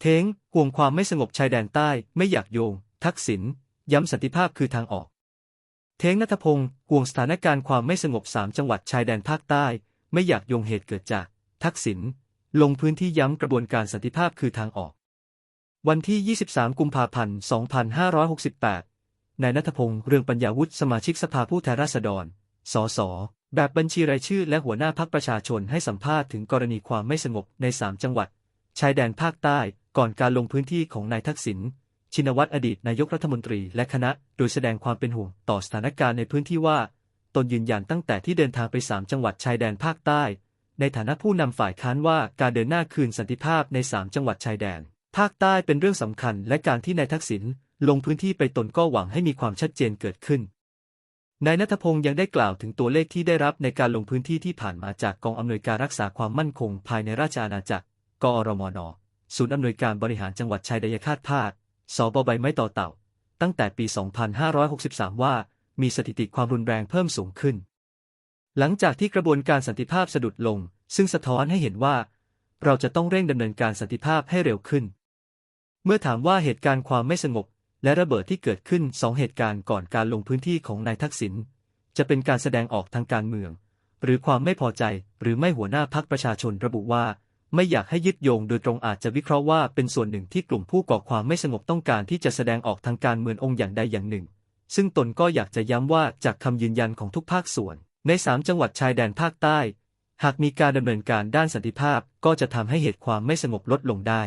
เท้งห่วงความไม่สงบชายแดนใต้ไม่อยากโยง ทักษิณย้ำสันติภาพคือทางออก เท้งนัทพงศ์ห่วงสถานการณ์ความไม่สงบสามจังหวัดชายแดนภาคใต้ ไม่อยากโยงเหตุเกิดจาก ทักษิณลงพื้นที่ย้ำกระบวนการสันติภาพคือทางออก วันที่ 23 กุมภาพันธ์ 2568 นายนัทพงศ์เรืองปัญญาวุฒิสมาชิกสภาผู้แทนราษฎร สส แบบบัญชีรายชื่อและหัวหน้าพักประชาชนให้สัมภาษณ์ถึงกรณีความไม่สงบใน 3 จังหวัด ชายแดนภาคใต้ ก่อนการลงพื้นที่ของนายทักษิณ ชินวัตรอดีตนายกรัฐมนตรีและคณะ โดยแสดงความเป็นห่วงต่อสถานการณ์ในพื้นที่ว่า ตนยืนยันตั้งแต่ที่เดินทางไป3จังหวัดชายแดนภาคใต้ ในฐานะผู้นำฝ่ายค้านว่าการเดินหน้าคืนสันติภาพใน3จังหวัดชายแดน ภาคใต้เป็นเรื่องสำคัญ และการที่นายทักษิณลงพื้นที่ไปตนก็หวังให้มีความชัดเจนเกิดขึ้นนายนัทพงศ์ยังได้กล่าวถึงตัวเลขที่ได้รับในการลงพื้นที่ที่ผ่านมาจากกองอำนวยการรักษาความมั่นคงภายในราชอาณาจักร กอรมน ศูนย์อำนวยการบริหารจังหวัดชายแดนคาดภาค สบใบไม้ต่อเต่า ตั้งแต่ปี 2563 ว่ามีสถิติความรุนแรงเพิ่มสูงขึ้น หลังจากที่กระบวนการสันติภาพสะดุดลง ซึ่งสะท้อนให้เห็นว่า เราจะต้องเร่งดำเนินการสันติภาพให้เร็วขึ้น เมื่อถามว่าเหตุการณ์ความไม่สงบ และระเบิดที่เกิดขึ้นสองเหตุการณ์ก่อนการลงพื้นที่ของนายทักษิณจะเป็นการแสดงออกทางการเมือง หรือความไม่พอใจหรือไม่หัวหน้าพักประชาชนระบุว่า ไม่อยากให้ยึดโยงโดยตรงอาจจะวิเคราะห์ว่าเป็นส่วนหนึ่งที่กลุ่มผู้ก่อความไม่สงบต้องการที่จะแสดงออกทางการเมืององค์อย่างใดอย่างหนึ่ง ซึ่งตนก็อยากจะย้ำว่าจากคำยืนยันของทุกภาคส่วน ในสามจังหวัดชายแดนภาคใต้ หากมีการดำเนินการด้านสันติภาพก็จะทำให้เหตุความไม่สงบลดลงได้